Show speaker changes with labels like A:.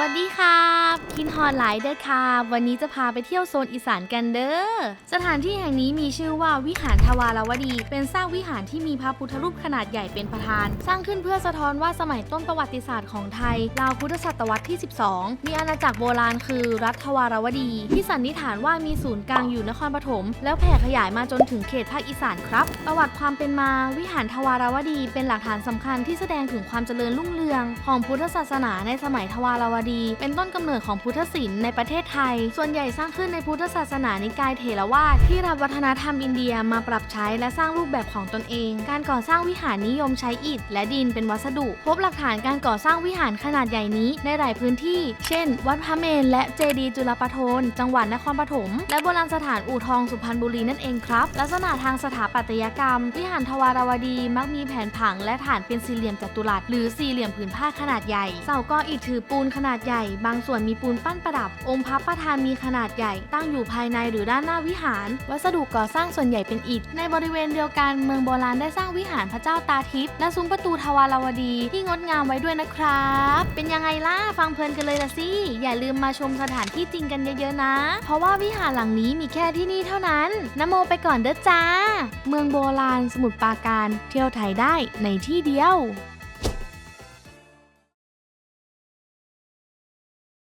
A: วัสดีครับคินฮอนไลเดอร์ครับวันนี้จะพาไปเที่ยวโซนอีสานกันเด้อสถานที่แห่งนี้มีชื่อว่าวิหารทวารวดี เป็นสร้างวิหารที่มีพระพุทธรูปขนาดใหญ่เป็นประธาน สร้างขึ้นเพื่อสะท้อนว่าสมัยต้นประวัติศาสตร์ของไทย ราวพุทธศตวรรษที่ 12 มีอาณาจักรโบราณคือรัฐทวารวดี ที่สันนิษฐานว่ามีศูนย์กลางอยู่นครปฐมแล้วแผ่ขยายมาจนถึงเขตภาคอีสานครับ ประวัติความเป็นมา วิหารทวารวดี เป็นหลักฐานสำคัญที่แสดงถึงความเจริญรุ่งเรือง ของพุทธศาสนาในสมัยทวารวดีเป็นต้นกำเนิดของพุทธศิลป์ในประเทศไทย ส่วนใหญ่สร้างขึ้นในพุทธศาสนานิกายเถรวาทที่รับวัฒนธรรมอินเดียมาปรับใช้และสร้างรูปแบบของตนเอง การก่อสร้างวิหารนิยมใช้อิฐและดินเป็นวัสดุ พบหลักฐานการก่อสร้างวิหารขนาดใหญ่นี้ในหลายพื้นที่ เช่น วัดพระเมรุและเจดีย์จุลปทน จังหวัดนครปฐม และโบราณสถานอู่ทองสุพรรณบุรีนั่นเองครับ ลักษณะทางสถาปัตยกรรม วิหารทวารวดีมักมีแผนผังและฐานเป็นสี่เหลี่ยมจัตุรัสหรือสี่เหลี่ยมผืนผ้าขนาดใหญ่ เสาก่ออิฐถือปูนขนาดดใหญ่ บางส่วนมีปูนปั้นประดับ องค์พระประธานมีขนาดใหญ่ตั้งอยู่ภายในหรือด้านหน้าวิหาร วัสดุก่อสร้างส่วนใหญ่เป็นอิฐ ในบริเวณเดียวกันเมืองโบราณได้สร้างวิหารพระเจ้าตาทิพย์และซุ้มประตูทวารวดีที่งดงามไว้ด้วยนะครับ เป็นยังไงล่ะฟังเพลินกันเลยละสิ อย่าลืมมาชมสถานที่จริงกันเยอะๆนะ เพราะว่าวิหารหลังนี้มีแค่ที่นี่เท่านั้นนโมไปก่อนเด้อจ้า เมืองโบราณสมุทรปราการ เที่ยวไทยได้ในที่เดียว